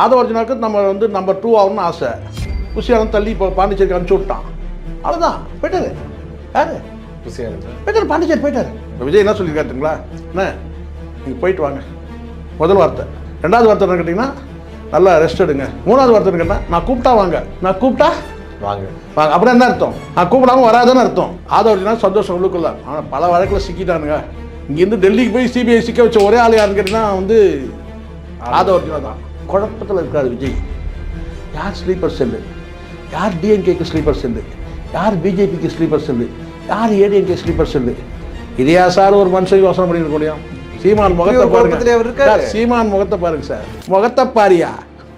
ஆதவர்ஜனாக்கு நம்ம வந்து number two ஆகணும்னு ஆசை. குஷியானந்த் தள்ளி இப்போ பாண்டிச்சேரிக்கு அனுப்பிச்சி விட்டான். அவ்வளோதான் போயிட்டாரு. யாரு? போயிட்டாரு பாண்டிச்சேரி போயிட்டாரு. இப்போ விஜய் என்ன சொல்லியிருக்காருங்களா என்ன? நீங்கள் போயிட்டு வாங்க. முதல் வார்த்தை. ரெண்டாவது வார்த்தை என்ன கேட்டிங்கன்னா நல்லா ரெஸ்ட் எடுங்க. மூணாவது வார்த்தை கேட்டால் நான் கூப்பிட்டா வாங்க. நான் கூப்பிட்டா? வாங்க. வாங்க. அப்புறம் என்ன அர்த்தம்? நான் கூப்பிடாம வராதுன்னு அர்த்தம். ஆதவர்ஜனா சந்தோஷம் உள்ளுக்குள்ள. ஆனால் பல வழக்கில் சிக்கிட்டானுங்க. இங்கேருந்து டெல்லிக்கு போய் சிபிஐ சிக்க வச்ச ஒரே ஆள் யாருன்னு கேட்டிங்கன்னா வந்து ஆதவர்ஜனா தான். குழப்பத்தில் இருக்காரு விஜய். யார் ஸ்லீப்பர் செல்லு யார் டிஎம்கேக்கு ஸ்லீப்பர் செல்லு யார் பிஜேபிக்கு ஸ்லீப்பர் செல்லு யார் ஏடிஎம்கே ஸ்லீப்பர் செல்லு இதையா சார் ஒரு மனுஷன் யோசனை பண்ணிருக்க முடியும்? சீமான் முகத்தை பாருங்க. சீமான் முகத்தை பாருங்க சார். முகத்தை பாரியா?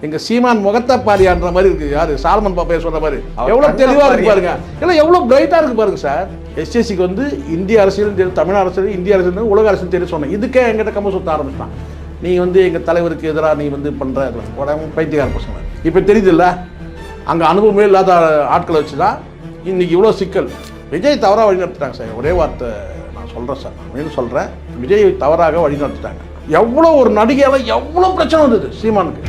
எங்க சீமான் முகத்தை பாரியான்ற மாதிரி இருக்கு. யாரு? சாலமன் பாப்பையா சொன்ன மாதிரி. எவ்வளவு தெளிவா இருக்கு. பாருங்க. இல்லை எவ்வளவு பிரைட்டா இருக்கு பாருங்க சார். எஸ்எஸ்சிக்கு வந்து இந்திய அரசியலும் தெரியும் தமிழ் அரசியலும் இந்திய அரசியலும் உலக அரசியலும் தெரியும் சொன்னேன். இதுக்கே எங்கிட்ட கம்ப சுத்த ஆரம்பிச்சிட்டான். நீ வந்து எங்கள் தலைவருக்கு எதிராக நீ வந்து பண்ணுற உடம்பு பைத்தியக்கார பசங்க. இப்போ தெரியுதுல்ல? அங்கே அனுபவமே இல்லாத ஆட்களை வச்சு தான் இன்றைக்கி இவ்வளோ சிக்கல். விஜய் தவறாக வழிநடத்திட்டாங்க சார். ஒரே வார்த்தை நான் சொல்கிறேன் சார். நான் சொல்கிறேன் விஜய் தவறாக வழிநடத்திட்டாங்க. எவ்வளோ ஒரு நடிகையால் எவ்வளோ பிரச்சனை வந்தது சீமானுக்கு?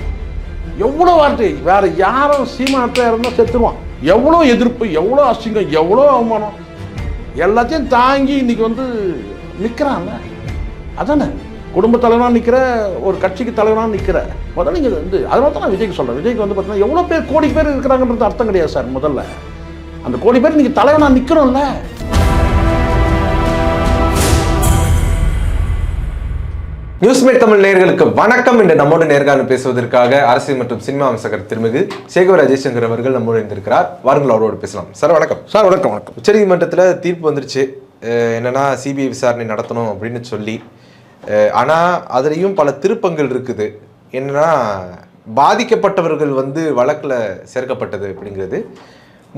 எவ்வளோ வார்த்தை? வேற யாரும் சீமானத்தை இருந்தால் செத்துருவான். எவ்வளோ எதிர்ப்பு எவ்வளோ அசிங்கம் எவ்வளோ அவமானம்? எல்லாத்தையும் தாங்கி இன்றைக்கி வந்து நிற்கிறான்ல அதானே? குடும்ப தலைவனாக நிற்கிற ஒரு கட்சிக்கு தலைவனாக நிற்கிற முதல்ல நீங்கள் வந்து அதனால தான் நான் விஜய்க்கு சொல்கிறேன் விஜய்க்கு வந்து பார்த்தீங்கன்னா எவ்வளோ பேர் கோடி பேர் இருக்கிறாங்கன்றது அர்த்தம் கிடையாது சார் முதல்ல. அந்த கோடி பேர் நீங்கள் தலைவனாக நிற்கிறோம்ல நியூஸ்மேட் தமிழ் நேயர்களுக்கு வணக்கம். என்று நம்மோடு நேர்காணல் பேசுவதற்காக அரசியல் மற்றும் சினிமா அமைச்சகர் திருமிகு சேகர் ஜெய்சங்கர் அவர்கள் நம்மோடு இருந்திருக்கிறார் வாருங்கள் அவரோடு பேசலாம். சார் வணக்கம். சார் வணக்கம் வணக்கம். உச்சநீதிமன்றத்தில் தீர்ப்பு வந்துருச்சு. என்னன்னா சிபிஐ விசாரணை நடத்தணும் அப்படின்னு சொல்லி ஆனால் அதுலேயும் பல திருப்பங்கள் இருக்குது. என்னன்னா பாதிக்கப்பட்டவர்கள் வந்து வழக்கில் சேர்க்கப்பட்டது அப்படிங்கிறது.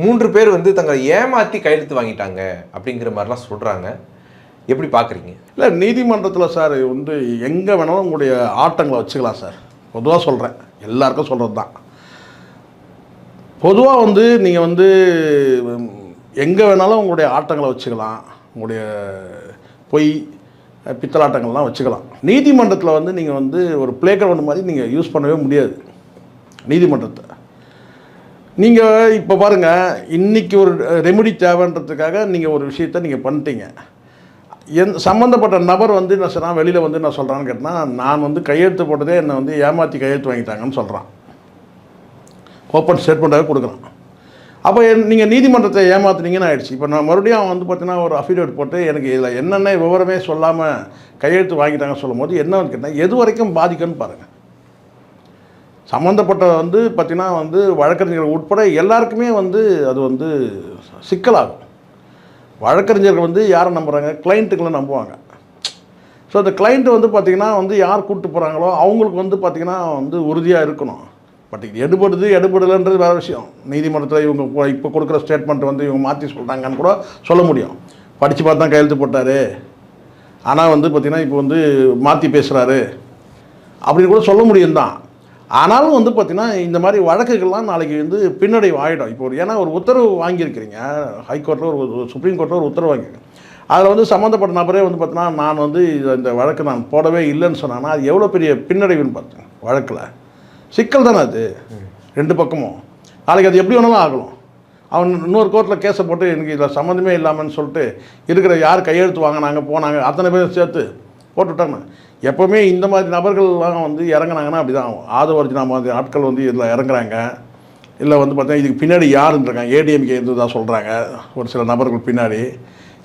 மூன்று பேர் வந்து தங்களை ஏமாற்றி கையெழுத்து வாங்கிட்டாங்க அப்படிங்கிற மாதிரிலாம் சொல்கிறாங்க எப்படி பார்க்குறீங்க இல்லை நீதிமன்றத்தில் சார் வந்து எங்கே வேணாலும் உங்களுடைய ஆட்டங்களை வச்சுக்கலாம் சார். பொதுவாக சொல்கிறேன் எல்லாருக்கும் சொல்கிறது தான் பொதுவாக வந்து நீங்கள் வந்து எங்கே வேணாலும் உங்களுடைய ஆட்டங்களை வச்சுக்கலாம். உங்களுடைய பொய் பித்தலாட்டங்கள்லாம் வச்சுக்கலாம். நீதிமன்றத்தில் வந்து நீங்கள் வந்து ஒரு ப்ளே கிரவுண்ட் மாதிரி நீங்கள் யூஸ் பண்ணவே முடியாது. நீதிமன்றத்தை. நீங்கள் இப்போ பாருங்கள் இன்றைக்கி ஒரு ரெமெடி தேவைன்றதுக்காக நீங்கள் ஒரு விஷயத்தை நீங்கள் பண்ணிட்டீங்க. என் சம்மந்தப்பட்ட நபர் வந்து என்ன சொல்கிறான் வெளியில் வந்து என்ன சொல்கிறான்னு கேட்டால் நான் வந்து கையெழுத்து போட்டதே என்னை வந்து ஏமாற்றி கையெழுத்து வாங்கிட்டாங்கன்னு சொல்கிறான் ஓப்பன் ஸ்டேட்மெண்ட்டாக கொடுக்குறான் அப்போ நீங்கள் நீதிமன்றத்தை ஏமாத்துனீங்கன்னு ஆயிடுச்சு. இப்போ நான் மறுபடியும் அவன் வந்து பார்த்தீங்கன்னா ஒரு அஃபிடேவிட் போட்டு எனக்கு இதில் என்னென்ன விவரமே சொல்லாமல் கையெழுத்து வாங்கிட்டாங்கன்னு சொல்லும்போது என்னன்னு கேட்டால் எது வரைக்கும் பாதிக்கும்னு பாருங்கள் சம்மந்தப்பட்ட வந்து பார்த்திங்கன்னா வந்து வழக்கறிஞர்கள் உட்பட எல்லாருக்குமே வந்து அது வந்து சிக்கலாகும். வழக்கறிஞர்கள் வந்து யாரை நம்புகிறாங்க கிளைண்ட்டுகளை நம்புவாங்க. ஸோ அந்த கிளைண்ட்டு வந்து பார்த்திங்கன்னா வந்து யார் கூப்பிட்டு போகிறாங்களோ அவங்களுக்கு வந்து பார்த்திங்கன்னா வந்து உறுதியாக இருக்கணும். பட் இது எடுபடுது எடுபடலைன்றது வேறு விஷயம். நீதிமன்றத்தில் இவங்க இப்போ- கொடுக்குற ஸ்டேட்மெண்ட் வந்து இவங்க மாற்றி சொல்கிறாங்கன்னு கூட சொல்ல முடியும். படித்து பார்த்து தான் கையெழுத்து போட்டார். ஆனால் வந்து பார்த்திங்கன்னா இப்போ வந்து மாற்றி பேசுகிறாரு அப்படின்னு கூட சொல்ல முடியும் தான். ஆனாலும் வந்து பார்த்திங்கன்னா இந்த மாதிரி வழக்குகள்லாம் நாளைக்கு வந்து பின்னடைவு ஆகிடும் இப்போ ஒரு ஏன்னா ஒரு உத்தரவு வாங்கியிருக்கிறீங்க. ஹைகோர்ட்டில் ஒரு சுப்ரீம் கோர்ட்டில் ஒரு உத்தரவு வாங்கியிருக்கீங்க. அதில் வந்து சம்மந்தப்பட்ட நபரே வந்து பார்த்தீங்கன்னா நான் வந்து இந்த வழக்கு நான் போடவே இல்லைன்னு சொன்னாங்கன்னா அது எவ்வளோ பெரிய பின்னடைவுன்னு பார்த்தேன் வழக்கில். சிக்கல் தானே அது? ரெண்டு பக்கமும். நாளைக்கு அது எப்படி வேணாலும் ஆகலாம் அவன் இன்னொரு கோர்ட்டில் கேஸை போட்டு எனக்கு இதில் சம்மந்தமே இல்லாமல்னு சொல்லிட்டு இருக்கிற யார் கையெழுத்து வாங்கினாங்க போனாங்க அத்தனை பேரும் சேர்த்து போட்டுவிட்டாங்க எப்போவுமே இந்த மாதிரி நபர்கள்லாம் வந்து இறங்குனாங்கன்னா அப்படி தான் ஆகும் ஆதவர்ஜினா மாதிரி ஆட்கள் வந்து இதில் இறங்குறாங்க. இல்லை வந்து பார்த்தீங்கன்னா இதுக்கு பின்னாடி யாருன்றாங்க ஏடிஎம்கே இருந்ததாக சொல்கிறாங்க ஒரு சில நபர்கள் பின்னாடி.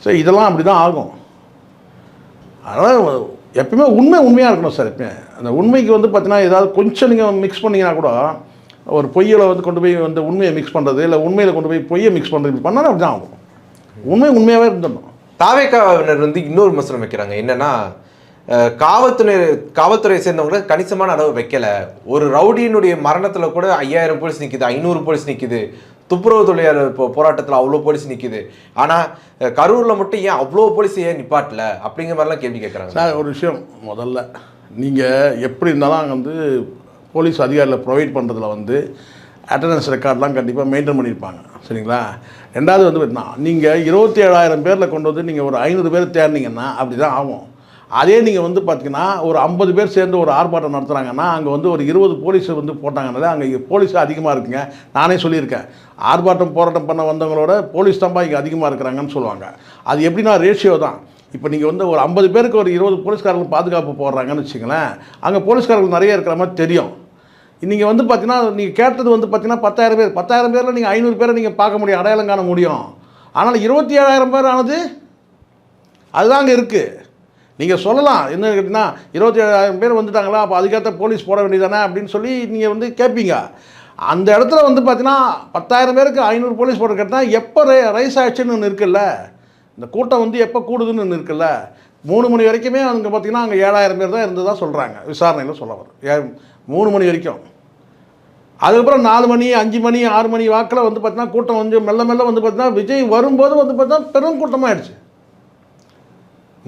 ஸோ இதெல்லாம் அப்படி தான் ஆகும். அதனால் எப்பயுமே உண்மை உண்மையாக இருக்கணும் சார் எப்பயுமே. அந்த உண்மைக்கு வந்து பார்த்தீங்கன்னா ஏதாவது கொஞ்சம் நீங்கள் மிக்ஸ் பண்ணீங்கன்னா கூட ஒரு பொய்யில் வந்து கொண்டு போய் வந்து உண்மையை மிக்ஸ் பண்ணுறது இல்லை உண்மையில் கொண்டு போய் பொய்யை மிக்ஸ் பண்ணுறது இப்படி பண்ணாலும் அப்படி தான் ஆகும். உண்மை உண்மையாகவே இருந்துடணும். தாவேக்காவினர் வந்து இன்னொரு விமர்சனம் வைக்கிறாங்க. என்னன்னா காவல்துறை காவல்துறையை சேர்ந்தவங்க கணிசமான அளவு வைக்கல. ஒரு ரவுடியினுடைய மரணத்தில் கூட ஐயாயிரம் போலீஸ் நிற்கிது ஐநூறு போலீஸ் நிற்கிது துப்புரவு தொழிலாளர் இப்போ போராட்டத்தில் அவ்வளோ போலீஸ் நிற்கிது ஆனால் கரூரில் மட்டும் ஏன் அவ்வளோ போலீஸ் ஏன் நிப்பாட்டல? அப்படிங்கிற மாதிரிலாம் கேள்வி கேட்குறாங்க சார் ஒரு விஷயம் முதல்ல. நீங்கள் எப்படி இருந்தாலும் அங்கே வந்து போலீஸ் அதிகாரியில் ப்ரொவைட் பண்ணுறதுல வந்து அட்டண்டன்ஸ் ரெக்கார்ட்லாம் கண்டிப்பாக மெயின்டைன் பண்ணியிருப்பாங்க. சரிங்களா? ரெண்டாவது வந்து பார்த்தீங்கன்னா நீங்கள் இருபத்தி ஏழாயிரம் பேரில் கொண்டு வந்து நீங்கள் ஒரு ஐநூறு பேர் தேர்ந்தீங்கன்னா அப்படி தான் ஆகும். அதே நீங்கள் வந்து பார்த்தீங்கன்னா ஒரு ஐம்பது பேர் சேர்ந்து ஒரு ஆர்ப்பாட்டம் நடத்துகிறாங்கன்னா அங்கே வந்து ஒரு இருபது போலீஸ் வந்து போட்டாங்கனால அங்கே போலீஸ் அதிகமாக இருக்குங்க. நானே சொல்லியிருக்கேன். ஆர்ப்பாட்டம் போராட்டம் பண்ண வந்தவங்களோட போலீஸ் தான்ப்பா இங்கே அதிகமாக இருக்கிறாங்கன்னு சொல்லுவாங்க. அது எப்படின்னா ரேஷியோ தான். இப்போ நீங்கள் வந்து ஒரு ஐம்பது பேருக்கு ஒரு இருபது போலீஸ்காரர்கள் பாதுகாப்பு போடுறாங்கன்னு வச்சுங்களேன் அங்கே போலீஸ்காரர்கள் நிறைய இருக்கிற மாதிரி தெரியும். நீங்கள் வந்து பார்த்தீங்கன்னா நீங்கள் கேட்டது வந்து பார்த்தீங்கன்னா பத்தாயிரம் பேர். பத்தாயிரம் பேரில் நீங்கள் ஐநூறு பேரை நீங்கள் பார்க்க முடியும் அடையாளம் காண முடியும். ஆனால் இருபத்தி ஏழாயிரம் பேர் ஆனது அதுதான் அங்கே இருக்குது நீங்கள் சொல்லலாம். என்ன கேட்டிங்கன்னா இருபத்தி ஏழாயிரம் பேர் வந்துட்டாங்களா அப்போ அதுக்கேற்ற போலீஸ் போட வேண்டியதானே அப்படின்னு சொல்லி நீங்கள் வந்து கேட்பீங்க அந்த இடத்துல வந்து பார்த்தீங்கன்னா பத்தாயிரம் பேருக்கு ஐநூறு போலீஸ் போட கேட்டால் எப்போ ரை ரைஸ் ஆச்சுன்னு ஒன்று இருக்குல்ல இந்த கூட்டம் வந்து எப்போ கூடுதுன்னு ஒன்று இருக்குல்ல மூணு மணி வரைக்குமே அங்கே பார்த்தீங்கன்னா அங்கே ஏழாயிரம் பேர் தான் இருந்ததாக சொல்கிறாங்க விசாரணையில் சொல்ல வரும் ஏ மூணு மணி வரைக்கும். அதுக்கப்புறம் நாலு மணி அஞ்சு மணி ஆறு மணி வாக்கில் வந்து பார்த்தீங்கன்னா கூட்டம் வந்து மெல்ல மெல்ல வந்து பார்த்தீங்கன்னா விஜய் வரும்போது வந்து பார்த்தீங்கன்னா பெரும் கூட்டமாக ஆயிடுச்சு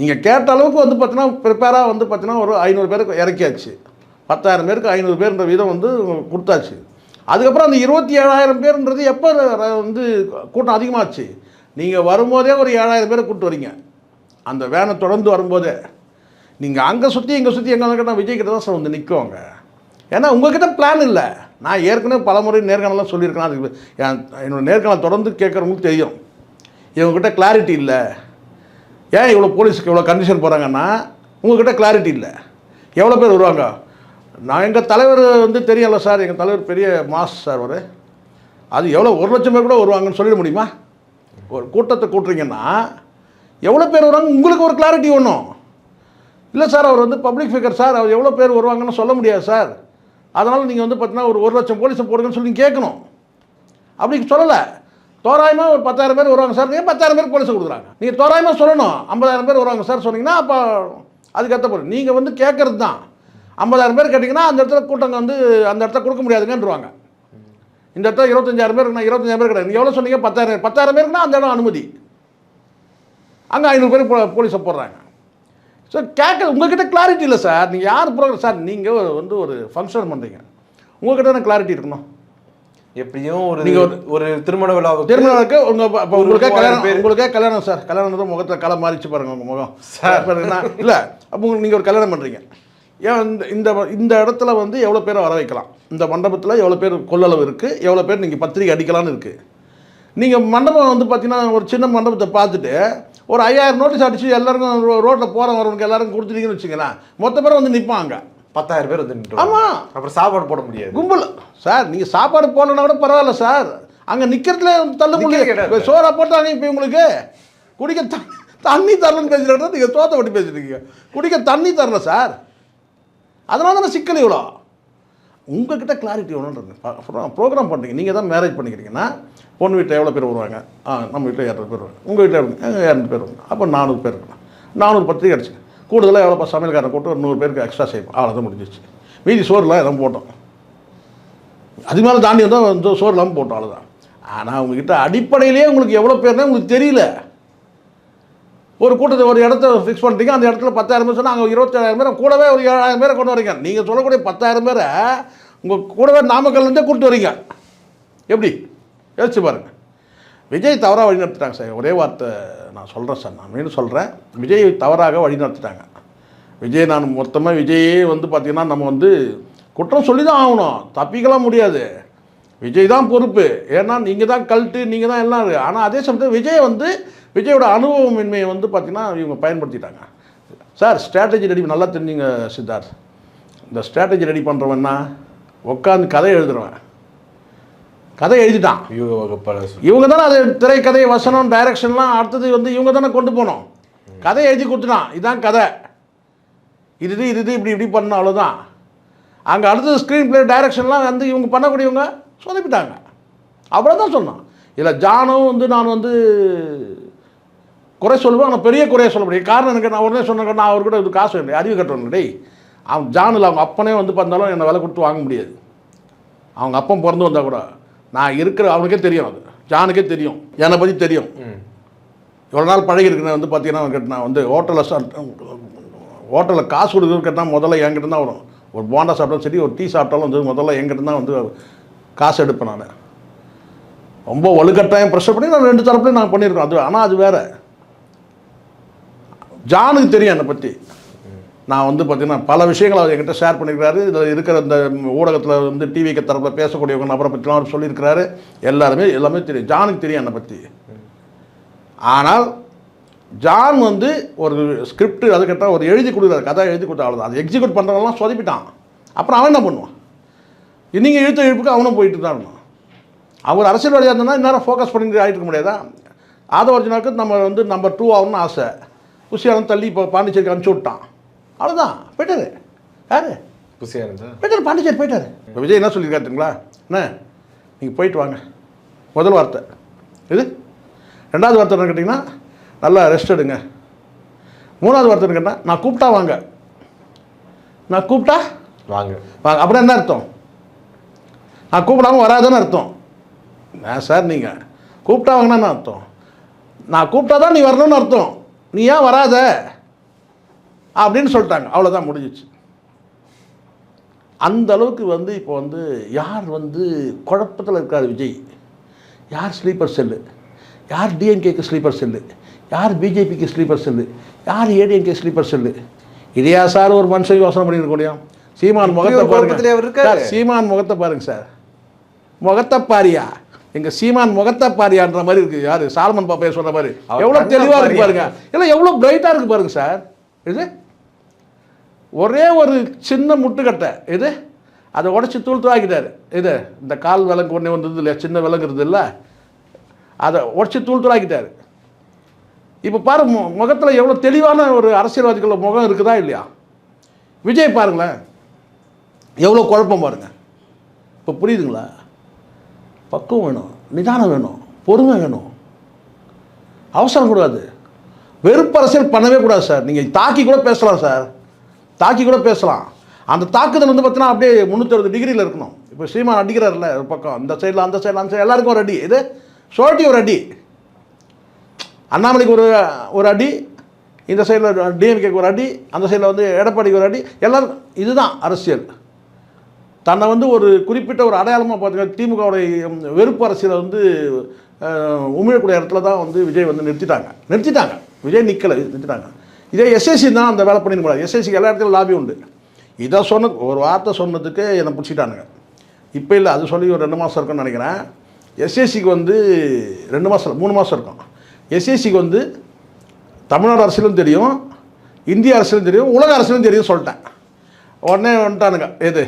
நீங்கள் கேட்ட அளவுக்கு வந்து பார்த்தீங்கன்னா ப்ரிப்பேராக வந்து பார்த்தீங்கன்னா ஒரு ஐநூறு பேருக்கு இறக்கியாச்சு. பத்தாயிரம் பேருக்கு ஐநூறு பேர்ன்ற வீதம் வந்து கொடுத்தாச்சு. அதுக்கப்புறம் அந்த இருபத்தி ஏழாயிரம் பேருன்றது எப்போ வந்து கூட்டம் அதிகமாச்சு? நீங்கள் வரும்போதே ஒரு ஏழாயிரம் பேரை கூப்பிட்டு வரீங்க. அந்த வேனை தொடர்ந்து வரும்போதே. நீங்கள் அங்கே சுற்றி இங்கே சுற்றி எங்கே கேட்டால் விஜய் கிட்ட தான் சார் வந்து நிற்குவாங்க ஏன்னா உங்ககிட்ட பிளான் இல்லை. நான் ஏற்கனவே பல முறை நேர்காணலாம் சொல்லியிருக்கேன். அதுக்கு என் என்னோட நேர்காணல் தொடர்ந்து கேட்குறவங்களுக்கு தெரியும். இவங்ககிட்ட கிளாரிட்டி இல்லை. ஏன் இவ்வளோ போலீஸுக்கு இவ்வளோ கண்டிஷன் போகிறாங்கன்னா உங்ககிட்ட கிளாரிட்டி இல்லை. எவ்வளோ பேர் வருவாங்க? நான் எங்கள் தலைவர் வந்து தெரியல சார் எங்கள் தலைவர் பெரிய மாஸ் சார் அவர். அது எவ்வளோ ஒரு லட்சம் பேர் கூட வருவாங்கன்னு சொல்லிட முடியுமா? ஒரு கூட்டத்தை கூட்டுறீங்கன்னா எவ்வளோ பேர் வருவாங்க? உங்களுக்கு ஒரு கிளாரிட்டி ஒன்றும் இல்லை சார் அவர் வந்து பப்ளிக் ஃபிகர் சார் அவர் எவ்வளோ பேர் வருவாங்கன்னு சொல்ல முடியாது சார். அதனால் நீங்கள் வந்து பார்த்தீங்கன்னா ஒரு ஒரு லட்சம் போலீஸை போடுங்கன்னு சொல்லி கேட்கணும். அப்படி சொல்லலை. தோராயமாக ஒரு பத்தாயிரம் பேர் வருவாங்க சார். நீங்கள் பத்தாயிரம் பேர் போலீஸ் கொடுக்குறாங்க? நீங்கள் தோராயமாக சொல்லணும். ஐம்பதாயிரம் பேர் வருவாங்க சார் சொன்னீங்கன்னா அப்போ அதுக்கேற்ற போகிறோம் நீங்கள் வந்து கேட்குறது தான். ஐம்பதாயிரம் பேர் கேட்டிங்கன்னா அந்த இடத்துல கூட்டங்க வந்து அந்த இடத்துல கொடுக்க முடியாதுங்கன்றுவாங்க. இந்த இடத்துல இருபத்தஞ்சாயிரம் பேர் இருக்குன்னா இருபத்தஞ்சாயிரம் பேர் கிடையாது. நீங்கள் எவ்வளோ சொன்னீங்க? பத்தாயிரம் பத்தாயிரம் பேருக்குன்னா அந்த இடம் அனுமதி. அங்கே ஐநூறு பேர் போ- போலீஸை போடுறாங்க. ஸோ கேட்க உங்ககிட்ட கிளாரிட்டி இல்லை சார். நீங்கள் யார் ப்ரோக்ராம் சார் நீங்கள் வந்து ஒரு ஃபங்க்ஷன் பண்ணுறீங்க உங்கள்கிட்ட தானே கிளாரிட்டி இருக்கணும். எப்படியும் ஒரு நீங்க ஒரு ஒரு திருமண விழாவுக்கு திருமணத்துக்கு உங்க இப்போ ஒரு உங்களுக்கே கல்யாணம். உங்களுக்கே கல்யாணம் சார். கல்யாணம் முகத்தில் கலை மாறிச்சு பாருங்க உங்க முகம். சார். இல்லை அப்போ உங்களுக்கு நீங்கள் ஒரு கல்யாணம் பண்ணுறீங்க ஏன் இந்த இந்த இந்த இடத்துல வந்து எவ்வளோ பேரை வர வைக்கலாம்? இந்த மண்டபத்தில் எவ்வளோ பேர் கொள்ளளவு இருக்குது எவ்வளோ பேர் நீங்கள் பத்திரிக்கை அடிக்கலாம்னு இருக்குது நீங்கள் மண்டபம் வந்து பார்த்தீங்கன்னா ஒரு சின்ன மண்டபத்தை பார்த்துட்டு ஒரு ஐயாயிரம் நோட்டீஸ் அடிச்சு எல்லாருக்கும் ரோட்டில் போகிற வரவனுக்கு எல்லாருக்கும் கொடுத்துட்டீங்கன்னு வச்சுங்களேன் மொத்த பேர் வந்து நிற்பாங்க பத்தாயிரம் பேர் வந்து நின்றுவாங்க. ஆமா. அப்புறம் சாப்பாடு போட முடியாது. கும்பல். சார் நீங்கள் சாப்பாடு போடலன்னா கூட பரவாயில்ல சார். அங்கே நிற்கிறதுல தள்ள முடியல சோறா போட்டாங்க இப்போ உங்களுக்கு குடிக்க தண்ணி தரலன்னு பேசுகிறத நீங்கள் சோத்தை பற்றி பேசிட்டு இருக்கீங்க. குடிக்க தண்ணி தரல சார். அதனால தானே சிக்கல் இவ்வளோ உங்ககிட்ட கிளாரிட்டி ஒன்றுன்றது ப்ரோக்ராம் பண்ணுறீங்க நீங்கள் தான் மேரேஜ் பண்ணிக்கிறீங்கன்னா பொண்ணு வீட்டில் எவ்வளோ பேர் வருவாங்க? ஆ நம்ம வீட்டில் இரநூறு பேர் வருவாங்க. உங்கள் வீட்டில் இரநூறு பேர் வருவாங்க. அப்போ நானூறு பேர் இருக்கணும். நானூறு பத்திரிக்கை அடிச்சு கூடுதலாக எவ்வளோ சமையல்காரன் கூட்டு ஒரு நூறு பேருக்கு எக்ஸ்ட்ரா செய்வோம். அவ்வளோதான் முடிஞ்சிச்சு மீதி சோறுலாம் எதுவும் போட்டோம். அது மேலே தாண்டி வந்தால் வந்து சோறு இல்லாமல் போட்டோம் அவ்வளோதான் ஆனால் அவங்கக்கிட்ட அடிப்படையிலேயே உங்களுக்கு எவ்வளோ பேர்னா உங்களுக்கு தெரியல. ஒரு கூட்டத்தை ஒரு இடத்த ஃபிக்ஸ் பண்ணிட்டீங்க அந்த இடத்துல பத்தாயிரம் பேர் சொன்னால் அங்கே இருபத்தேழாயிரம் பேர் கூடவே ஒரு ஏழாயிரம் பேரை கொண்டு வரீங்க. நீங்கள் சொல்லக்கூடிய பத்தாயிரம் பேரை உங்கள் கூடவே நாமக்கல்லேருந்தே கூப்பிட்டு வரீங்க. எப்படி? யோசிச்சு பாருங்கள் விஜய் தவறாக வழிநடத்திட்டாங்க சார். ஒரே வார்த்தை நான் சொல்கிறேன் சார். நான் மீண்டும் சொல்கிறேன் விஜய் தவறாக வழிநடத்திட்டாங்க. விஜய் நான் மொத்தமாக விஜயே வந்து பார்த்திங்கன்னா நம்ம வந்து குற்றம் சொல்லி தான் ஆகணும். தப்பிக்கலாம் முடியாது. விஜய் தான் பொறுப்பு. ஏன்னா நீங்கள் தான் கல்ட்டு நீங்கள் தான் எல்லாம் இருக்குது ஆனால் அதே சமயத்தில் விஜய் வந்து விஜயோட அனுபவமின்மையை வந்து பார்த்திங்கன்னா இவங்க பயன்படுத்திட்டாங்க. சார் ஸ்ட்ராட்டஜி ரெடி நல்லா தெரிஞ்சுங்க சித்தார்த். இந்த ஸ்ட்ராட்டஜி ரெடி பண்ணுறவன்னா உட்காந்து கதை எழுதுறவன். கதை எழுதிட்டான். இவங்க தானே அது திரைக்கதை வசனம் டைரக்ஷன்லாம் அடுத்தது வந்து இவங்க தானே கொண்டு போனோம். கதை எழுதி கொடுத்துட்டான். இதான் கதை. இது இது இது இது இப்படி இப்படி பண்ணணும் அவ்வளோதான் அங்கே அடுத்தது ஸ்க்ரீன் பிளே டைரக்ஷன்லாம் வந்து இவங்க பண்ணக்கூடியவங்க சொதப்பிட்டாங்க. அவ்வளோதான் சொன்னான். இதில் ஜானும் வந்து நான் வந்து குறை சொல்லுவேன். ஆனால் பெரிய குறைய சொல்ல முடியும் காரணம் எனக்கு நான் உடனே சொன்னேன் நான் அவர்கிட்ட இது காசு வேண்டிய அறிவு கட்டணும். டேய் அவன் ஜானில் அவங்க அப்பனே வந்து பார்த்தாலும் என்னை விலை கொடுத்து வாங்க முடியாது. அவங்க அப்பன் பிறந்து வந்தால் கூட. நான் இருக்கிற அவனுக்கே தெரியும் அது. ஜானுக்கே தெரியும். என்னை பற்றி தெரியும். இவ்வளோ நாள் பழகிருக்கேன் வந்து பார்த்தீங்கன்னா நான் வந்து ஹோட்டலில் ஹோட்டலில் காசு கொடுக்குறது கேட்டால் முதல்ல என்கிட்ட தான் வரும். ஒரு போண்டா சாப்பிட்டாலும் சரி ஒரு டீ சாப்பிட்டாலும் வந்து முதல்ல என்கிட்ட தான் வந்து காசு எடுப்பேன் நான். ரொம்ப வலுக்கட்டாயம் ப்ரெஷர் பண்ணி நான் ரெண்டு தரப்புலையும் நான் பண்ணியிருக்கோம் அது ஆனால் அது வேற. ஜானுக்கு தெரியும் என்னை பற்றி நான் வந்து பார்த்தீங்கன்னா பல விஷயங்களை அவர் என்கிட்ட ஷேர் பண்ணியிருக்காரு. இதில் இருக்கிற இந்த ஊடகத்தில் வந்து டிவிக்கு தரப்பில் பேசக்கூடியவங்க நபரை பற்றிலாம் அவர் சொல்லியிருக்கிறாரு. எல்லாருமே எல்லாமே தெரியும். ஜானுக்கு தெரியும் என்னை பற்றி ஆனால் ஜான் வந்து ஒரு ஸ்கிரிப்ட் அதுக்கிட்ட ஒரு எழுதி கொடுக்குறாரு. கதை எழுதி கொடுத்தா அதை அது எக்ஸிக்யூட் பண்ணுறவங்களாம் சொதப்பிட்டான். அப்புறம் அவன் என்ன பண்ணுவான்? நீங்கள் எழுத்த எழுப்புக்கு அவனும் போயிட்டு தான் இருந்தான் அவர் அரசியல்வாதியாக இருந்தனா இந்நேரம் ஃபோக்கஸ் பண்ணி ஆகிட்டு இருக்க முடியாதா? ஆதவர்ஜனாவுக்கு நம்ம வந்து நம்பர் டூ ஆகணும்னு ஆசை. குஷியானந்த் தள்ளி இப்போ பாண்டிச்சேரிக்கு அனுப்பிச்சி விட்டான். அவ்வளோதான் போயிட்டாரு. யார்? புசியானந்தா போயிட்டாரு பாண்டிச்சேரி போயிட்டாரு. இப்போ விஜய் என்ன சொல்லியிருக்காருங்களா என்ன? நீங்கள் போயிட்டு வாங்க. முதல் வார்த்தை. இது ரெண்டாவது வார்த்தை என்ன கேட்டிங்கன்னா நல்லா ரெஸ்ட் எடுங்க. மூணாவது வார்த்தை என்ன கேட்டால் நான் கூப்பிட்டா வாங்க. நான் கூப்பிட்டா? வாங்க. வாங்க. அப்புறம் என்ன அர்த்தம்? நான் கூப்பிடாம வராதுன்னு அர்த்தம். நான் சார் நீங்கள் கூப்பிட்டா வாங்கினா என்ன அர்த்தம்? நான் கூப்பிட்டா தான் நீ வரணும்னு அர்த்தம். நீ ஏன் வராத? அப்படின்னு சொல்லிட்டாங்க. அவ்வளோதான் முடிஞ்சிச்சு. அந்த அளவுக்கு வந்து இப்போ வந்து யார் வந்து குழப்பத்தில் இருக்காரு விஜய்? யார் ஸ்லீப்பர் செல்லு யார் டிஎம்கேக்கு ஸ்லீப்பர் செல்லு யார் பிஜேபிக்கு ஸ்லீப்பர் செல்லு யார் ஏடிஎம்கே ஸ்லீப்பர் செல்லு இதையா சார் ஒரு மனுஷன் யோசனை பண்ணியிருக்க முடியும் சீமான் முகத்தை பாருங்க. இருக்காரு. சார், சீமான் முகத்தை பாருங்க சார். முகத்தை பாரியா? எங்க சீமான் முகத்தை பாரியான்ற மாதிரி இருக்கு. யாரு? சால்மன் பாப்பைய சொல்ற மாதிரி. எவ்வளவு தெளிவா இருக்கு. பாருங்க. இல்லை எவ்வளவு பிரைட்டா இருக்கு பாருங்க சார். இது ஒரே ஒரு சின்ன முட்டுக்கட்டை. இது அதை உடச்சி தூள் தூளாக்கிட்டாரு இது இந்த கால் விலங்கு ஒன்றே வந்தது இல்லையா? சின்ன விலங்குறது இல்லை. அதை உடச்சி தூள் தூளாக்கிட்டாரு இப்போ பாரு மு- எவ்வளோ தெளிவான ஒரு அரசியல்வாதிகளோட முகம் இருக்குதா இல்லையா? விஜய் பாருங்களேன். எவ்வளோ குழப்பம் பாருங்க. இப்போ புரியுதுங்களா? பக்குவம் வேணும் நிதானம் வேணும் பொறுமை வேணும். அவசரம் கூடாது. வெறுப்பு அரசியல் பண்ணவே கூடாது சார். நீங்கள் தாக்கி கூட பேசலாம் சார். தாக்கி கூட பேசலாம். அந்த தாக்குதல் வந்து பார்த்தீங்கன்னா அப்படியே முந்நூற்றறுபது டிகிரியில் இருக்கணும். இப்போ சீமான் அடிக்கிறார்ல ஒரு பக்கம். அந்த சைடில் அந்த சைடில் அந்த சைடு எல்லாருக்கும் ஒரு அடி. இது சோழட்டி ஒரு அடி. அண்ணாமலைக்கு ஒரு ஒரு அடி. இந்த சைடில் டிஎம்கேக்கு ஒரு அடி. அந்த சைடில் வந்து எடப்பாடிக்கு ஒரு அடி. எல்லோரும் இதுதான் அரசியல். தன்னை வந்து ஒரு குறிப்பிட்ட ஒரு அடையாளமாக பார்த்தீங்கன்னா திமுகவுடைய வெறுப்பு அரசியலை வந்து உமிழக்கூடிய இடத்துல தான் வந்து விஜய் வந்து நிறுத்திட்டாங்க. நிறுத்திட்டாங்க. விஜய் நிற்கலை நிறுத்திட்டாங்க. இதே எஸ்எஸ்சி தான் அந்த வேலை பண்ணிட முடியாது எஸ்எஸ்சிக்கு எல்லா இடத்துலையும் லாபி உண்டு. இதை சொன்ன ஒரு வார்த்தை சொன்னதுக்கு என்னை பிடிச்சிட்டானுங்க. இப்போ இல்லை அது சொல்லி ஒரு ரெண்டு மாதம் இருக்கும்னு நினைக்கிறேன். எஸ்எஸ்சிக்கு வந்து ரெண்டு மாதம் மூணு மாதம் இருக்கும். எஸ்எஸ்சிக்கு வந்து தமிழ்நாடு அரசியலும் தெரியும் இந்திய அரசியலும் தெரியும் உலக அரசியலும் தெரியும் சொல்லிட்டேன். உடனே வந்துட்டானுங்க. எது?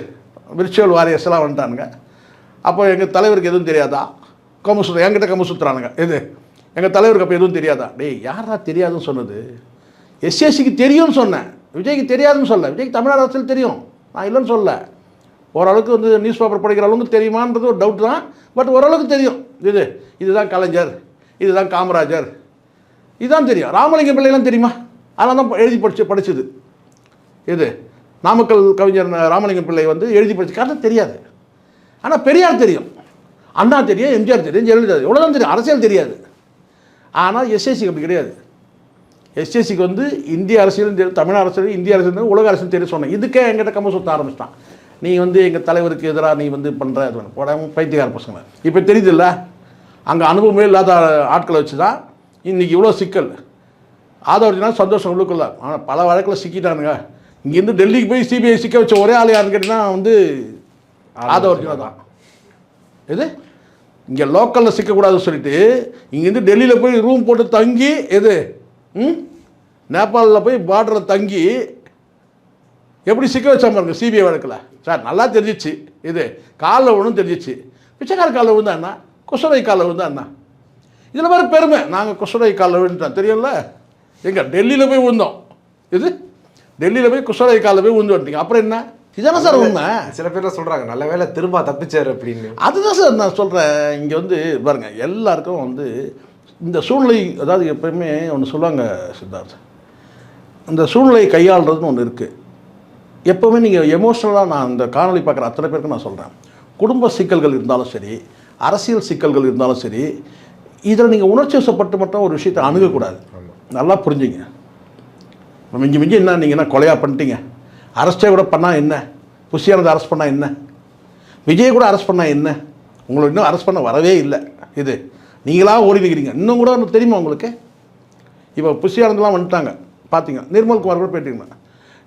விர்ச்சுவல் வாரியர்ஸ் எல்லாம் வந்துட்டானுங்க. அப்போ எங்கள் தலைவருக்கு எதுவும் தெரியாதா? கம்மு சுற்று என்கிட்ட கம்மு சுற்றுறானுங்க எது? எங்கள் தலைவருக்கு அப்போ எதுவும் தெரியாதா? டேய் யாரா தெரியாதுன்னு சொன்னது? எஸ்எஸ்சிக்கு தெரியும்னு சொன்னேன். விஜய்க்கு தெரியாதுன்னு சொல்ல. விஜய்க்கு தமிழ்நாடு அரசியல் தெரியும். நான் இல்லைன்னு சொல்ல. ஓரளவுக்கு வந்து நியூஸ் பேப்பர் படிக்கிற அளவுக்கு தெரியுமான்றது ஒரு டவுட் தான். பட் ஓரளவுக்கு தெரியும். இது இதுதான் கலைஞர். இதுதான் காமராஜர். இதுதான் தெரியும். ராமலிங்கம் பிள்ளைலாம் தெரியுமா? அதெல்லாம் தான் எழுதி படிச்சு படிச்சது. இது நாமக்கல் கவிஞர் ராமலிங்கம் பிள்ளை வந்து எழுதி படிச்சு கதை தெரியாது. ஆனால் பெரியார் தெரியும். அண்ணா தெரியும் எம்ஜிஆர் தெரியும் ஜெயலலிதா தெரியும். இவ்வளோதான் தெரியும். அரசியல் தெரியாது. ஆனால் எஸ்எஸ்சி அப்படி கிடையாது. எஸ்எஸ்சிக்கு வந்து இந்திய அரசியலும் தெரியும் தமிழ் அரசியல் இந்திய அரசியல் தெரியும், உலக அரசியல் தெரியும் சொன்னேன். இதுக்கே எங்கிட்ட கம்ம சுத்த ஆரம்பிச்சிட்டான். நீ வந்து எங்கள் தலைவருக்கு எதிராக நீ வந்து பண்ணுற அது வேணும் போடாம பைத்தியக்கார பசங்க. இப்போ தெரியுதுல்ல அங்கே அனுபவமே இல்லாத ஆட்களை வச்சு தான் இன்றைக்கி இவ்வளோ சிக்கல். ஆதரவுனா சந்தோஷம் உள்ளுக்குள்ள. ஆனால் பல வழக்கில் சிக்கிட்டானுங்க. இங்கேருந்து டெல்லிக்கு போய் சிபிஐ சிக்க வச்ச ஒரே ஆள் யாருன்னு கேட்டிங்கன்னா வந்து ஆதவர்ஜுனா தான். எது? இங்கே லோக்கலில் சிக்கக்கூடாதுன்னு சொல்லிட்டு இங்கேருந்து டெல்லியில் போய் ரூம் போட்டு தங்கி எது? நேபாளில் போய் பார்டரில் தங்கி எப்படி சிக்க வச்சா பாருங்க சிபிஐ வழக்கில். சார் நல்லா தெரிஞ்சிச்சு இது. காலில் விழுந்து தெரிஞ்சிச்சு. பிச்சைக்கார காலில் விழுந்தா என்ன? குசரை காலில் விழுந்தா என்ன? இதில் வேறு பெருமை. நாங்கள் குசரை காலில் விழுந்துட்டோம். தெரியும்ல? எங்க டெல்லியில் போய் விழுந்தோம். இது டெல்லியில் போய் குசரை காலில் போய் விழுந்து வந்துட்டீங்க. அப்புறம் என்ன? இதானே சார் உண்மை. சில பேர்லாம் சொல்றாங்க நல்ல வேளை திரும்ப தப்பிச்சாரு அப்படின்னு. அதுதான் சார் நான் சொல்கிறேன் இங்கே வந்து பாருங்க எல்லாருக்கும் வந்து இந்த சூழ்நிலை அதாவது எப்பயுமே ஒன்று சொல்லுவாங்க சித்தார்த். இந்த சூழ்நிலையை கையாளுறதுன்னு ஒன்று இருக்குது எப்போவுமே நீங்கள் எமோஷ்னலாக நான் இந்த காணொளி பார்க்குற அத்தனை பேருக்கு நான் சொல்கிறேன் குடும்ப சிக்கல்கள் இருந்தாலும் சரி அரசியல் சிக்கல்கள் இருந்தாலும் சரி இதில் நீங்கள் உணர்ச்சி வசப்பட்டு மட்டும் ஒரு விஷயத்தை அணுகக்கூடாது. நல்லா புரிஞ்சுங்க. இப்ப மிஞ்சி மிஞ்சி என்ன நீங்கள் என்ன கொலையாக பண்ணிட்டீங்க? அரெஸ்டே கூட பண்ணால் என்ன? புஷியானதை அரெஸ்ட் பண்ணால் என்ன? விஜய் கூட அரெஸ்ட் பண்ணால் என்ன? உங்களை இன்னும் அரெஸ்ட் பண்ண வரவே இல்லை. இது நீங்களாக ஓடி நிற்கிறீங்க இன்னும் கூட ஒன்று தெரியுமா உங்களுக்கு? இப்போ புஷியானந்தெலாம் வந்துட்டாங்க. பார்த்தீங்க நிர்மல் குமார் கூட போயிட்டீங்க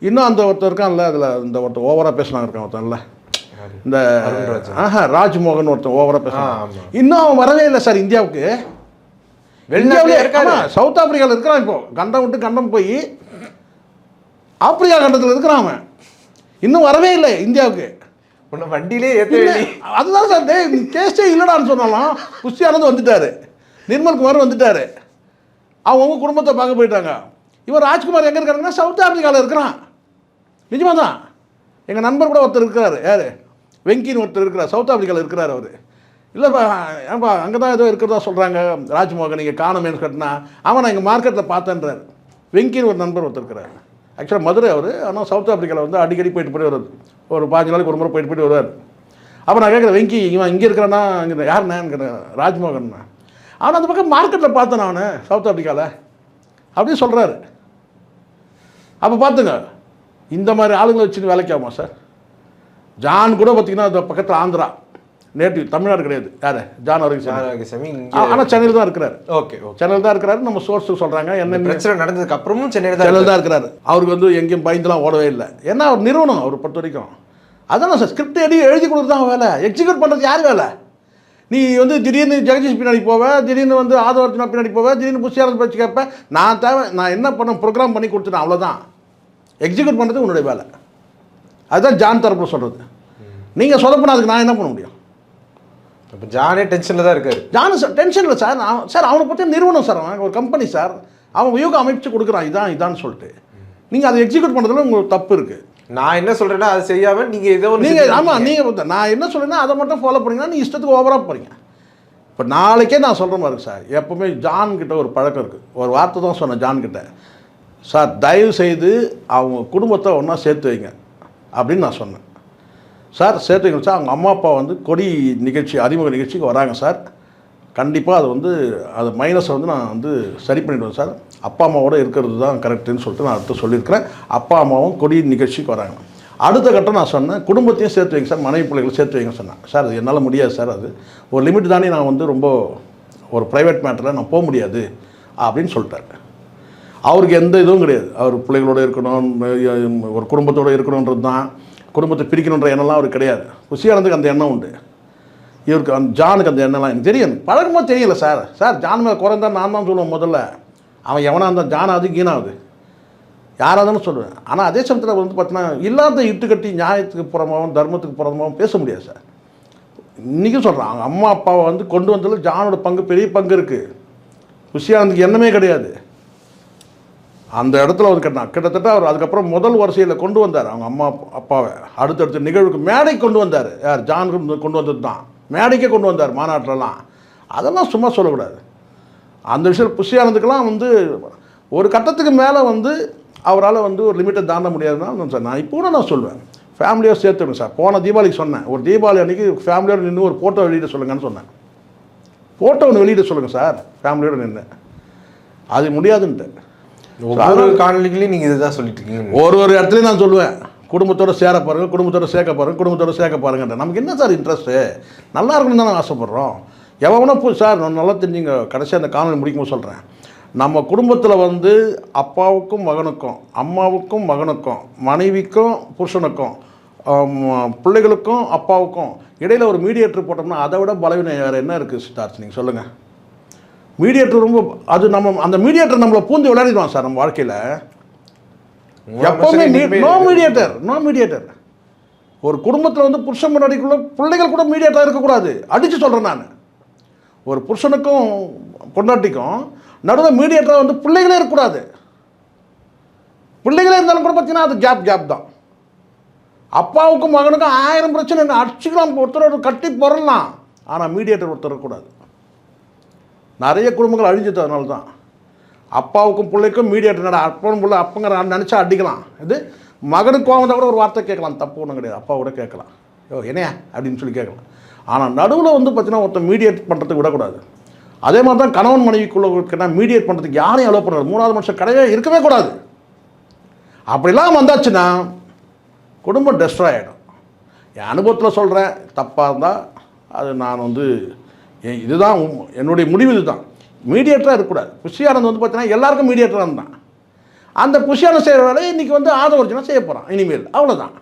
இன்னும் அந்த ஒருத்தர் இருக்கான்ல அதில் இந்த ஒருத்தர் ஓவராக பேசினாங்க இருக்கான் ஒருத்தன்ல. இந்த. ஆஹா ராஜ்மோகன் ஒருத்தன் ஓவராக ஆமா. இன்னும் அவன் வரவே இல்லை சார் இந்தியாவுக்கு. வெளிநாட்டுல. ஆமா, சவுத் ஆப்பிரிக்காவில் இருக்கிறான் இப்போ. கண்டம் விட்டு கண்டம் போய் ஆப்பிரிக்கா கண்டத்தில் இருக்கிறான் அவன். இன்னும் வரவே இல்லை இந்தியாவுக்கு. உன்னை வண்டியிலே வேண்டி அதுதான் சார் டேய் கேஸே இல்லைடான்னு சொன்னாலும் குஸ்தி ஆனந்த் வந்துட்டாரு. நிர்மல் குமார் வந்துட்டாரு. அவங்க குடும்பத்தை பார்க்க போயிட்டாங்க. இவன் ராஜ்குமார் எங்கே இருக்காருன்னா சவுத் ஆப்பிரிக்காவில் இருக்கிறான். நிஜமா தான் எங்கள் நண்பர் கூட ஒருத்தர் இருக்கிறாரு. யார்? வெங்கின்னு ஒருத்தர் இருக்கிறார். சவுத் ஆப்பிரிக்காவில் இருக்கிறார் அவர். இல்லைப்பா ஏன்பா அங்கே தான் ஏதோ இருக்கிறதா சொல்கிறாங்க ராஜ்மோகன் நீங்கள் காணமேன்னு கட்டினா அவன் நான் எங்கள் மார்க்கெட்டில் பார்த்தேன்றார். வெங்கின்னு ஒரு நண்பர் ஒருத்தர் இருக்கிறார். ஆக்சுவலாக மதுரை அவர் ஆனால் சவுத் ஆஃப்ரிக்காவில் வந்து அடிக்கடி போயிட்டு போயிட்டு வருவார் ஒரு பாஞ்சு நாளைக்கு ஒரு முறை போயிட்டு போயிட்டு வருவார். அப்போ நான் கேட்குறேன் வெங்கி இவன் இங்கே இருக்கிறான்னா இங்கே யாருண்ணேன்னு கேட்டேன் ராஜ்மோகன் அவன் அந்த பக்கம் மார்க்கெட்டில் பார்த்தேன் அவனை சவுத் ஆப்பிரிக்காவில் அப்படின்னு சொல்கிறாரு அப்போ பார்த்துங்க இந்த மாதிரி ஆளுங்களை வச்சு வேலைக்கு ஆகுமா சார் ஜான் கூட பார்த்தீங்கன்னா அந்த பக்கத்தில் ஆந்திரா. நேட்டிவ் தமிழ்நாடு கிடையாது. யார்? ஜான் இங்க ஆனால் சென்னையில் தான் இருக்கிறாரு. ஓகே சென்னையில் தான் இருக்கிறாரு. நம்ம சோர்ஸுக்கு சொல்கிறாங்க என்ன பிரச்சனை நடந்ததுக்கு அப்புறமும் சென்னையில தான் சென்னையில் தான் இருக்கிறாரு. அவருக்கு வந்து எங்கேயும் பயந்துலாம் ஓடவே இல்லை. ஏன்னா அவர் நிறுவனம் அவர் பொறுத்த வரைக்கும். அதான் சார் ஸ்கிரிப்ட் எழுதி எழுதி கொடுத்து தான் வேலை. எக்ஸிக்யூட் பண்ணுறது யார் வேலை? நீ வந்து திடீர்னு ஜெகதீஷ் பின்னாடி போவ திடீர்னு வந்து ஆதவர்ஜனா பின்னாடி போவ திடீர்னு புஷியாரன் பேச்சு கேட்பேன் நான் தேவை நான் என்ன பண்ண ப்ரோக்ராம் பண்ணி கொடுத்துட்டேன் அவ்வளோதான் எக்ஸிக்யூட் பண்ணுறது உன்னுடைய வேலை. அதுதான் ஜான் தரப்பில் சொல்கிறது நீங்கள் சொதப்பினா அதுக்கு நான் என்ன பண்ண முடியும்? இப்போ ஜானே டென்ஷன்ல தான் இருக்காரு. ஜானு சார் டென்ஷன் இல்லை சார். நான் சார் அவனை பற்றி நிறுவனம் சார். அவன் ஒரு கம்பெனி சார். அவன் வியூகம் அமைச்சு கொடுக்குறான். இதான் இதான்னு சொல்லிட்டு. நீங்கள் அதை எக்ஸிக்யூட் பண்ணுறதுல உங்களுக்கு தப்பு இருக்குது நான் என்ன சொல்றேன்னா அதை செய்யாம நீங்க ஏதோ நீங்கள் ஆமாம். நீங்கள் நான் என்ன சொல்றேன்னா அதை மட்டும் ஃபாலோ பண்ணீங்கன்னா நீ இஷ்டத்துக்கு ஓவராக போகிறீங்க இப்போ நாளைக்கே நான் சொல்கிற மாதிரி சார். எப்போவுமே ஜான் கிட்ட ஒரு பழக்கம் இருக்குது ஒரு வார்த்தை தான் சொன்னேன் ஜான் கிட்ட. சார் தயவு செய்து அவங்க குடும்பத்தை ஒன்றா சேர்த்து வைங்க. அப்படின்னு நான் சொன்னேன். சார் சேர்த்து வைங்க சார். அவங்க அம்மா அப்பா வந்து கொடி நிகழ்ச்சி அறிமுக நிகழ்ச்சிக்கு வராங்க சார். கண்டிப்பாக அது வந்து அது மைனஸை வந்து நான் வந்து சரி பண்ணிவிடுவேன் சார். அப்பா அம்மாவோட இருக்கிறது தான் கரெக்டுன்னு சொல்லிட்டு நான் அடுத்து சொல்லியிருக்கிறேன். அப்பா அம்மாவும் கொடி நிகழ்ச்சிக்கு வராங்க. அடுத்த கட்டம் நான் சொன்னேன் குடும்பத்தையும் சேர்த்து வைங்க சார் மனைவி பிள்ளைகளை சேர்த்து வைங்க சொன்னேன். சார் அது என்னால் முடியாது சார் அது. ஒரு லிமிட் தானே நான் வந்து ரொம்ப ஒரு ப்ரைவேட் மேட்டரில் நான் போக முடியாது அப்படின்னு சொல்லிட்டாரு. அவருக்கு எந்த இதுவும் கிடையாது. அவர் பிள்ளைகளோடு இருக்கணும் ஒரு குடும்பத்தோடு இருக்கணுன்றது தான். குடும்பத்தை பிரிக்கணுன்ற எண்ணம்லாம் அவருக்கு கிடையாது. குஷியானதுக்கு அந்த எண்ணம் உண்டு. இவருக்கு அந்த ஜானுக்கு அந்த எண்ணம்லாம் எனக்கு தெரியும் பழக்கமாக தெரியல சார். சார் ஜான் மேலே குறைந்தா நான் தான் சொல்லுவேன் முதல்ல. அவன் எவனாக இருந்தால் ஜான் அது கீனாவது யாராக இருந்தாலும் சொல்லுவேன். ஆனால் அதே சமயத்தில் வந்து பார்த்தீங்கன்னா இல்லாத இட்டுக்கட்டி நியாயத்துக்கு புறமாவும் தர்மத்துக்கு புறமாவும் பேச முடியாது சார். இன்றைக்கும் சொல்கிறான் அவங்க அம்மா அப்பாவை வந்து கொண்டு வந்ததில் ஜானோட பங்கு பெரிய பங்கு இருக்குது குஷியானந்துக்கு எண்ணமே கிடையாது. அந்த இடத்துல வந்து கட்டினா. கிட்டத்தட்ட அவர் அதுக்கப்புறம் முதல் வரிசையில் கொண்டு வந்தார். அவங்க அம்மா அப்பாவை. அடுத்தடுத்த நிகழ்வுக்கு மேடை கொண்டு வந்தார். யார்? ஜான் கொண்டு வந்தது தான். மேடைக்கே கொண்டு வந்தார் மாநாட்டிலலாம். அதெல்லாம் சும்மா சொல்லக்கூடாது. அந்த விஷயம் புஷியானதுக்கெல்லாம் வந்து ஒரு கட்டத்துக்கு மேலே வந்து அவரால் வந்து ஒரு லிமிட்டை தாண்ட முடியாதுன்னா சார் நான் இப்போ நான் சொல்லுவேன் ஃபேமிலியோடு சேர்த்துக்கணும் சார். போன தீபாவளிக்கு சொன்னேன். ஒரு தீபாவளி அன்றைக்கி ஃபேமிலியோடு நின்று ஒரு ஃபோட்டோ வெளியிட சொல்லுங்கன்னு சொன்னேன். ஃபோட்டோ ஒன்று வெளியிட சொல்லுங்கள் சார். ஃபேமிலியோடு நின்று அது முடியாதுன்ட்டு. ஒவ்வொரு காணொலிகளையும் நீங்க இதுதான் சொல்லிட்டு இருக்கீங்க ஒரு ஒரு இடத்துலையும் நான் சொல்லுவேன். குடும்பத்தோட சேர பாருங்க குடும்பத்தோட சேர்க்க பாருங்க குடும்பத்தோட சேர்க்க பாருங்கன்ற. நமக்கு என்ன சார் இன்ட்ரெஸ்ட்டு நல்லா இருக்கணும்னு தானே ஆசைப்பட்றோம். எவனோ போ சார் நான் நல்லா தெரிஞ்சுங்க. கடைசியாக அந்த காணொலி முடிக்கும்போது சொல்கிறேன் நம்ம குடும்பத்தில் வந்து அப்பாவுக்கும் மகனுக்கும் அம்மாவுக்கும் மகனுக்கும் மனைவிக்கும் புருஷனுக்கும் பிள்ளைகளுக்கும் அப்பாவுக்கும் இடையில ஒரு மீடியேட்டர் போட்டோம்னா அதை விட பலவீனம் வேறு என்ன இருக்குது சித்தார்த் நீங்கள் சொல்லுங்கள் மீடியேட்டர் ரொம்ப அது நம்ம அந்த மீடியேட்டர் நம்மளை பூந்து விளையாடிடுவான் சார் நம்ம வாழ்க்கையில். எப்பவுமே நோ மீடியேட்டர் நோ மீடியேட்டர் ஒரு குடும்பத்தில் வந்து புருஷன் முன்னாடிக்குள்ள பிள்ளைகள் கூட மீடியேட்டர் இருக்கக்கூடாது. அடித்து சொல்கிறேன் நான். ஒரு புருஷனுக்கும் பொண்டாட்டிக்கும் நடுவில் மீடியேட்டராக வந்து பிள்ளைகளே இருக்கக்கூடாது. பிள்ளைகளே இருந்தாலும் கூட பார்த்தீங்கன்னா அது கேப் கேப் தான். அப்பாவுக்கும் மகனுக்கும் ஆயிரம் பிரச்சனை. அடிச்சுக்கலாம் ஒருத்தர் கட்டி புரலாம் ஆனால் மீடியேட்டர் ஒருத்தர் இருக்கக்கூடாது. நிறைய குடும்பங்கள் அழிஞ்சது அதனால தான் அப்பாவுக்கும் பிள்ளைக்கும் மீடியேட்டர் நட அப்பனும் பிள்ளை அப்பங்கிற நினச்சா அடிக்கலாம். இது மகனுக்கு கோவம் கூட ஒரு வார்த்தை கேட்கலாம். தப்பு ஒன்றும் கிடையாது. அப்பா கூட கேட்கலாம். ஓ என்னையா? அப்படின்னு சொல்லி கேட்கலாம். ஆனால் நடுவில் வந்து பார்த்தீங்கன்னா ஒருத்தன் மீடியேட் பண்ணுறதுக்கு விடக்கூடாது. அதே மாதிரி தான் கணவன் மனைவிக்குள்ளே மீடியேட் பண்ணுறதுக்கு யாரையும் அலோவ் பண்ணுறது மூணாவது மனுஷன் கிடையவே இருக்கவே கூடாது. அப்படிலாம் வந்தாச்சுன்னா குடும்பம் டெஸ்ட்ராய் ஆகிடும் என் அனுபவத்தில் சொல்கிறேன் தப்பாக இருந்தால் அது நான் வந்து இதுதான் என்னுடைய முடிவு இதுதான். மீடியேட்டராக இருக்கக்கூடாது. புஷியானந்த் வந்து பார்த்தீங்கன்னா எல்லாருக்கும் மீடியேட்டராக இருந்தான். அந்த புஷியானந்த் செய்கிற வேலையை இன்றைக்கி வந்து ஆதவர்ஜனா செய்ய போகிறான் இனிமேல் அவ்வளோதான்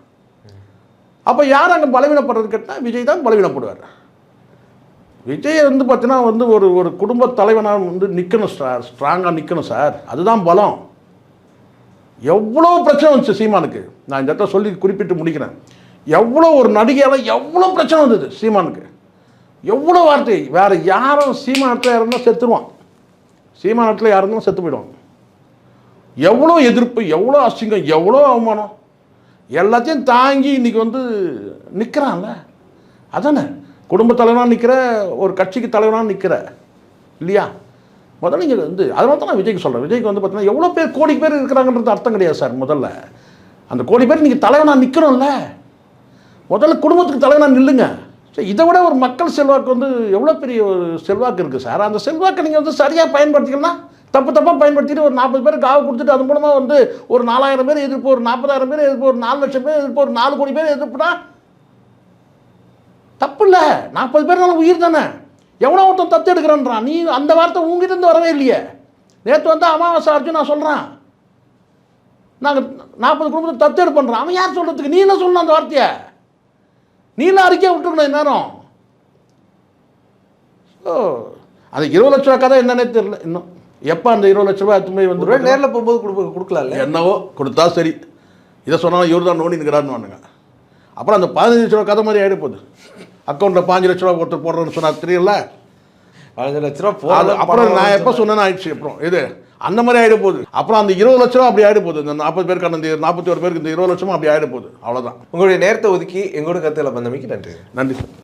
அப்போ யார் அங்கே பலவீனப்படுறது கேட்டால் விஜய் தான் பலவீனப்படுவார். விஜய் வந்து பார்த்தீங்கன்னா வந்து ஒரு ஒரு குடும்ப தலைவனாக வந்து நிற்கணும் சார் ஸ்ட்ராங்காக நிற்கணும் சார். அதுதான் பலம். எவ்வளோ பிரச்சனை வந்துச்சு சீமானுக்கு? நான் இந்த இடத்துல சொல்லி குறிப்பிட்டு முடிக்கிறேன். எவ்வளோ ஒரு நடிகையால் எவ்வளோ பிரச்சனை வந்தது சீமானுக்கு? எவ்வளோ வார்த்தை? வேறு யாரும் சீமானத்தில் யாருன்னா செத்துருவான். சீமானத்தில் யாருன்னா செத்து போயிடுவான் எவ்வளோ எதிர்ப்பு எவ்வளோ அசிங்கம் எவ்வளோ அவமானம்? எல்லாத்தையும் தாங்கி இன்னைக்கு வந்து நிற்கிறான்ல அதானே? குடும்ப தலைவனாக நிற்கிற ஒரு கட்சிக்கு தலைவனாக நிற்கிற இல்லையா? முதல்ல நீங்கள் வந்து அதனால தான் நான் விஜய்க்கு சொல்கிறேன் விஜய்க்கு வந்து பார்த்தீங்கன்னா எவ்வளோ பேர் கோடி பேர் இருக்கிறாங்கன்றது அர்த்தம் கிடையாது சார் முதல்ல. அந்த கோடி பேர் நீங்கள் தலைவனாக நிற்கணும்ல முதல்ல குடும்பத்துக்கு தலைவனாக நில்லுங்க. ஸோ இதை விட ஒரு மக்கள் செல்வாக்கு வந்து எவ்வளோ பெரிய ஒரு செல்வாக்கு இருக்குது சார்? அந்த செல்வாக்கை நீங்கள் வந்து சரியாக பயன்படுத்திக்கலாம் தப்பு தப்பாக பயன்படுத்திட்டு ஒரு நாற்பது பேர் காவு கொடுத்துட்டு அது மூலமாக வந்து ஒரு நாலாயிரம் பேர் எதிர்ப்பு ஒரு நாற்பதாயிரம் பேர் எதிர்ப்பு ஒரு நாலு லட்சம் பேர் எதிர்ப்பு ஒரு நாலு கோடி பேர் எதிர்ப்புனா தப்பு இல்லை. நாற்பது பேர்னால உயிர் தானே. எவ்வளோ ஒருத்தன் தத்து எடுக்கிறான்றான். நீ அந்த வார்த்தை உங்ககிட்ட இருந்து வரவே இல்லையே. நேற்று வந்து அமாவாசை அர்ஜுன் நான் சொல்கிறேன் நாங்கள் நாற்பது குடும்பத்தை தத்து எடுப்போன்றான் அவன் யார் சொல்கிறதுக்கு நீ என்ன சொல்லணும் அந்த வார்த்தையை? நீ என்ன அறிக்கையை விட்டுருக்கணும் இந்நேரம். ஓ அந்த இருபது லட்ச ரூபா கதை என்னன்னே தெரியல இன்னும். எப்போ அந்த இருபது லட்ச ரூபாய் எத்துமே வந்து நேர்ல போகும்போது கொடுக்க கொடுக்கலாம்ல? என்னவோ கொடுத்தா சரி. இதை சொன்னாலும் இவர் தான் நோண்டி நிற்கிறான்னு அப்புறம் அந்த பதினஞ்சு லட்ச ரூபா கதை மாதிரி ஆகிட போகுது. அக்கௌண்ட்டில் பாஞ்சு லட்ச ரூபா ஒருத்தர் போடுறேன்னு சொன்னா தெரியல. பதினஞ்சு லட்ச ரூபா அது அப்புறம் நான் எப்போ சொன்னேன்னு ஆயிடுச்சு அப்புறம். இது அந்த மாதிரி ஆகிட போகுது. அப்புறம் அந்த இருபது லட்ச ரூபா அப்படி ஆகிட போகுது. இந்த நாற்பது பேருக்கான இந்த நாற்பத்தி ஒரு பேருக்கு இந்த இருபது லட்சமும் அப்படி ஆகிட போகுது. அவ்வளோதான் உங்களுடைய நேரத்தை ஒதுக்கி எங்களோட கருத்துல பந்தமைக்கு நன்றி. நன்றி சார்.